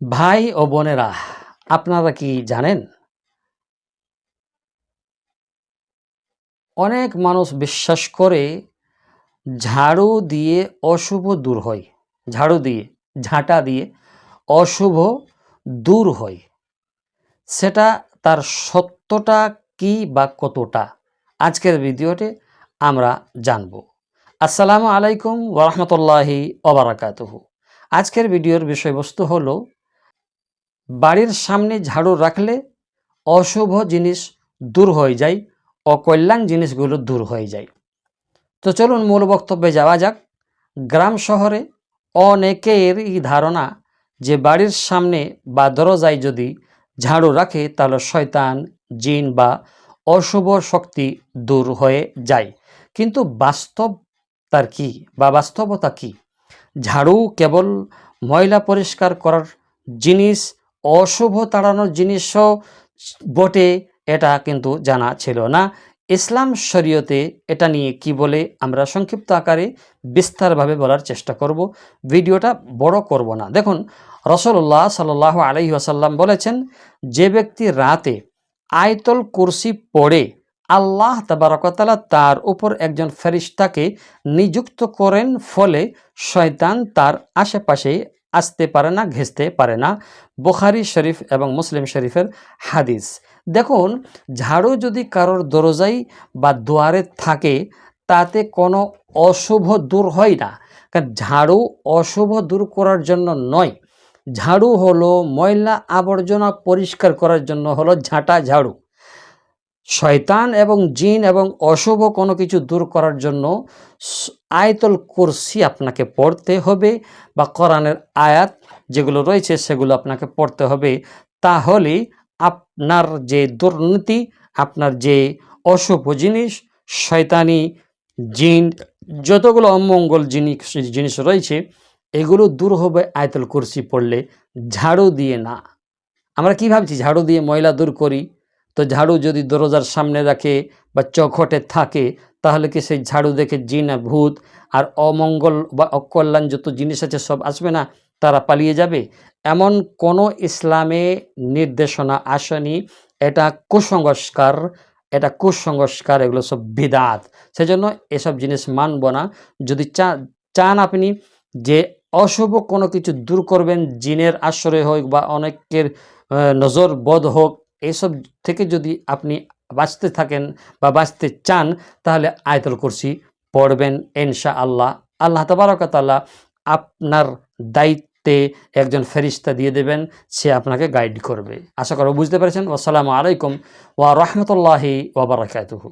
ভাই ও বোনেরা, আপনারা কি জানেন? অনেক মানুষ বিশ্বাস করে ঝাড়ু দিয়ে অশুভ দূর হয়, ঝাড়ু দিয়ে, ঝাঁটা দিয়ে অশুভ দূর হয়। সেটা তার সত্যটা কি বা কতটা? আজকের ভিডিওতে আমরা জানব। আসসালামু আলাইকুম ওরহমতুল্লাহি ওবরাকাতুহু আজকের ভিডিওর বিষয়বস্তু হলো বাড়ির সামনে ঝাড়ু রাখলে অশুভ জিনিস দূর হয়ে যায়, অকল্যাণ জিনিসগুলো দূর হয়ে যায়। তো চলুন মূল বক্তব্যে যাওয়া যাক। গ্রাম শহরে অনেকের এই ধারণা যে বাড়ির সামনে বা দরজায় যদি ঝাড়ু রাখে, তাহলে শয়তান, জিন বা অশুভ শক্তি দূর হয়ে যায়। কিন্তু বাস্তব তার কি বা বাস্তবতা কি? ঝাড়ু কেবল ময়লা পরিষ্কার করার জিনিস অশুভ তাড়ানোর জিনিসও বটে, এটা কিন্তু জানা ছিল না। ইসলাম শরীয়তে এটা নিয়ে কি বলে আমরা সংক্ষিপ্ত আকারে বিস্তারভাবে বলার চেষ্টা করব। ভিডিওটা বড় করব না। দেখুন রসল্লাহ সাল্লাহ আলহি আসাল্লাম বলেছেন, যে ব্যক্তি রাতে আয়তল কুরসি পড়ে, আল্লাহ তাবারকতালা তার উপর একজন ফেরিস্তাকে নিযুক্ত করেন, ফলে শয়তান তার আশেপাশে আসতে পারে না, ঘেঁচতে পারে না। বোখারি শরীফ এবং মুসলিম শরীফের হাদিস। দেখুন, ঝাড়ু যদি কারোর দরজাই বা দুয়ারে থাকে, তাতে কোনো অশুভ দূর হয় না। কারণ ঝাড়ু অশুভ দূর করার জন্য নয়। ঝাড়ু হলো ময়লা আবর্জনা পরিষ্কার করার জন্য হলো ঝাঁটা ঝাড়ু। শয়তান এবং জিন এবং অশুভ কোনো কিছু দূর করার জন্য আয়তল কুরসি আপনাকে পড়তে হবে বা কোরআনের আয়াত যেগুলো রয়েছে সেগুলো আপনাকে পড়তে হবে। তাহলে আপনার যে দুর্নীতি, আপনার যে অশুভ জিনিস, শয়তানি, জিন, যতগুলো অমঙ্গল জিনিস জিনিস রয়েছে, এগুলো দূর হবে আয়তল কুরসি পড়লে। ঝাড়ু দিয়ে না। আমরা কি ভাবছি? ঝাড়ু দিয়ে ময়লা দূর করি? তো ঝাড়ু যদি দরজার সামনে রাখে বা চৌখটে থাকে, তাহলে কি সেই ঝাড়ু দেখে জিন ভূত আর অমঙ্গল বা অকল্যাণ যত জিনিস আছে সব আসবে না? তারা পালিয়ে যাবে? এমন কোনো ইসলামে নির্দেশনা আসেনি। এটা কুসংস্কার এটা কুসংস্কার, এগুলো সব বিদাত। সেজন্য এসব জিনিস মানব না। যদি চান আপনি যে অশুভ কোনো কিছু দূর করবেন, জিনের আশ্রয় হোক বা অনেকের নজর বোধ হোক এসব থেকে যদি আপনি বাঁচতে থাকেন বা বাঁচতে চান, তাহলে আয়তল কুরসি পড়বেন ইনশা আল্লাহ আল্লাহ তবরকতাল্লাহ আপনার দায়িত্বে একজন ফেরিস্তা দিয়ে দেবেন, সে আপনাকে গাইড করবে। আশা করো বুঝতে পেরেছেন। আসসালামু আলাইকুম ওয়া রহমতুল্লাহি ওবরাকাতুহু